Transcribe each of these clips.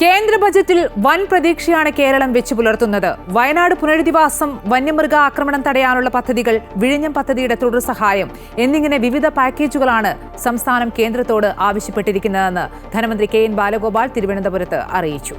കേന്ദ്ര ബജറ്റിൽ വൻ പ്രതീക്ഷയാണ് കേരളം വെച്ചു പുലർത്തുന്നത്. വയനാട് പുനരധിവാസം വന്യമൃഗ ആക്രമണം തടയാനുള്ള പദ്ധതികൾ വിഴിഞ്ഞം പദ്ധതിയുടെ തുടർ സഹായം എന്നിങ്ങനെ വിവിധ പാക്കേജുകളാണ് സംസ്ഥാനം കേന്ദ്രത്തോട് ആവശ്യപ്പെട്ടിരിക്കുന്നതെന്ന് ധനമന്ത്രി കെ എൻ ബാലഗോപാൽ തിരുവനന്തപുരത്ത് അറിയിച്ചു.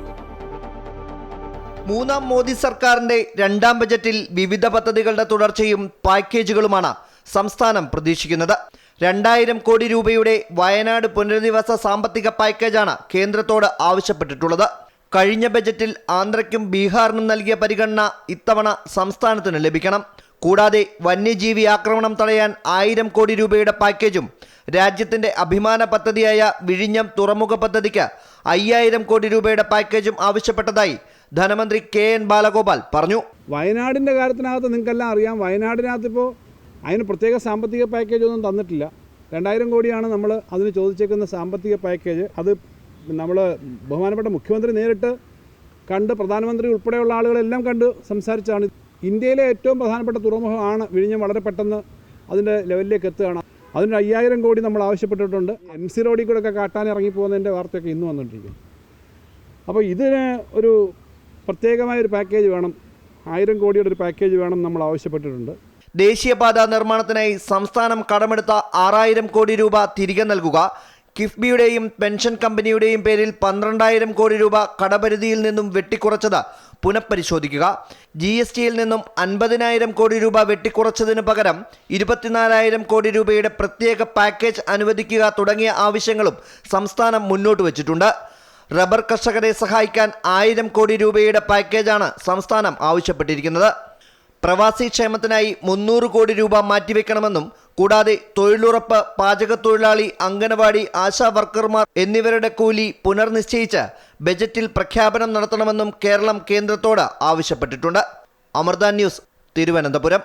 മൂന്നാം മോദി സർക്കാരിന്റെ രണ്ടാം ബജറ്റിൽ വിവിധ പദ്ധതികളുടെ തുടർച്ചയും പാക്കേജുകളുമാണ് സംസ്ഥാനം പ്രതീക്ഷിക്കുന്നത്. രണ്ടായിരം കോടി രൂപയുടെ വയനാട് പുനരധിവാസ സാമ്പത്തിക പാക്കേജാണ് കേന്ദ്രത്തോട് ആവശ്യപ്പെട്ടിട്ടുള്ളത്. കഴിഞ്ഞ ബജറ്റിൽ ആന്ധ്രയ്ക്കും ബീഹാറിനും നൽകിയ പരിഗണന ഇത്തവണ സംസ്ഥാനത്തിന് ലഭിക്കണം. കൂടാതെ വന്യജീവി ആക്രമണം തടയാൻ ആയിരം കോടി രൂപയുടെ പാക്കേജും രാജ്യത്തിന്റെ അഭിമാന പദ്ധതിയായ വിഴിഞ്ഞം തുറമുഖ പദ്ധതിക്ക് അയ്യായിരം കോടി രൂപയുടെ പാക്കേജും ആവശ്യപ്പെട്ടതായി ധനമന്ത്രി കെ എൻ ബാലഗോപാൽ പറഞ്ഞു. വയനാടിന്റെ കാര്യത്തിനകത്ത് നിങ്ങൾക്കെല്ലാം അറിയാം. വയനാടിനകത്ത് ഇപ്പോൾ അതിന് പ്രത്യേക സാമ്പത്തിക പാക്കേജ് ഒന്നും തന്നിട്ടില്ല. രണ്ടായിരം കോടിയാണ് നമ്മൾ അതിന് ചോദിച്ചേക്കുന്ന സാമ്പത്തിക പാക്കേജ് അത് നമ്മൾ ബഹുമാനപ്പെട്ട മുഖ്യമന്ത്രി നേരിട്ട് കണ്ട് പ്രധാനമന്ത്രി ഉൾപ്പെടെയുള്ള ആളുകളെല്ലാം കണ്ട് സംസാരിച്ചാണ് ഇന്ത്യയിലെ ഏറ്റവും പ്രധാനപ്പെട്ട തുറമുഖമാണ് വിഴിഞ്ഞം വളരെ പെട്ടെന്ന് അതിന്റെ ലെവലിലേക്ക് എത്തുകയാണ്. അതിന് അയ്യായിരം കോടി നമ്മൾ ആവശ്യപ്പെട്ടിട്ടുണ്ട്. എം സി റോഡിൽ കൂടെ ഒക്കെ കാട്ടാൻ ഇറങ്ങിപ്പോകുന്നതിന്റെ വാർത്തയൊക്കെ ഇന്ന് വന്നുകൊണ്ടിരിക്കും അപ്പോൾ ഇതിന് ഒരു പ്രത്യേകമായ ഒരു പാക്കേജ് വേണം. ആയിരം കോടിയുടെ ഒരു പാക്കേജ് വേണം നമ്മൾ ആവശ്യപ്പെട്ടിട്ടുണ്ട്. ദേശീയപാത നിർമ്മാണത്തിനായി സംസ്ഥാനം കടമെടുത്ത ആറായിരം കോടി രൂപ തിരികെ നൽകുക. കിഫ്ബിയുടെയും പെൻഷൻ കമ്പനിയുടെയും പേരിൽ പന്ത്രണ്ടായിരം കോടി രൂപ കടപരിധിയിൽ നിന്നും വെട്ടിക്കുറച്ചത് പുനഃപരിശോധിക്കുക. ജി എസ് ടിയിൽ നിന്നും അൻപതിനായിരം കോടി രൂപ വെട്ടിക്കുറച്ചതിന് പകരം ഇരുപത്തിനാലായിരം കോടി രൂപയുടെ പ്രത്യേക പാക്കേജ് അനുവദിക്കുക തുടങ്ങിയ ആവശ്യങ്ങളും സംസ്ഥാനം മുന്നോട്ട് വച്ചിട്ടുണ്ട്. റബ്ബർ കർഷകരെ സഹായിക്കാൻ ആയിരം കോടി രൂപയുടെ പാക്കേജാണ് സംസ്ഥാനം ആവശ്യപ്പെട്ടിരിക്കുന്നത്. പ്രവാസി ക്ഷേമത്തിനായി മുന്നൂറ് കോടി രൂപ മാറ്റിവെക്കണമെന്നും കൂടാതെ തൊഴിലുറപ്പ് പാചകത്തൊഴിലാളി അംഗനവാടി ആശാ വർക്കർമാർ എന്നിവരുടെ കൂലി പുനർനിശ്ചയിച്ച് ബജറ്റിൽ പ്രഖ്യാപനം നടത്തണമെന്നും കേരളം കേന്ദ്രത്തോട് ആവശ്യപ്പെട്ടിട്ടുണ്ട്. അമൃത ന്യൂസ് തിരുവനന്തപുരം.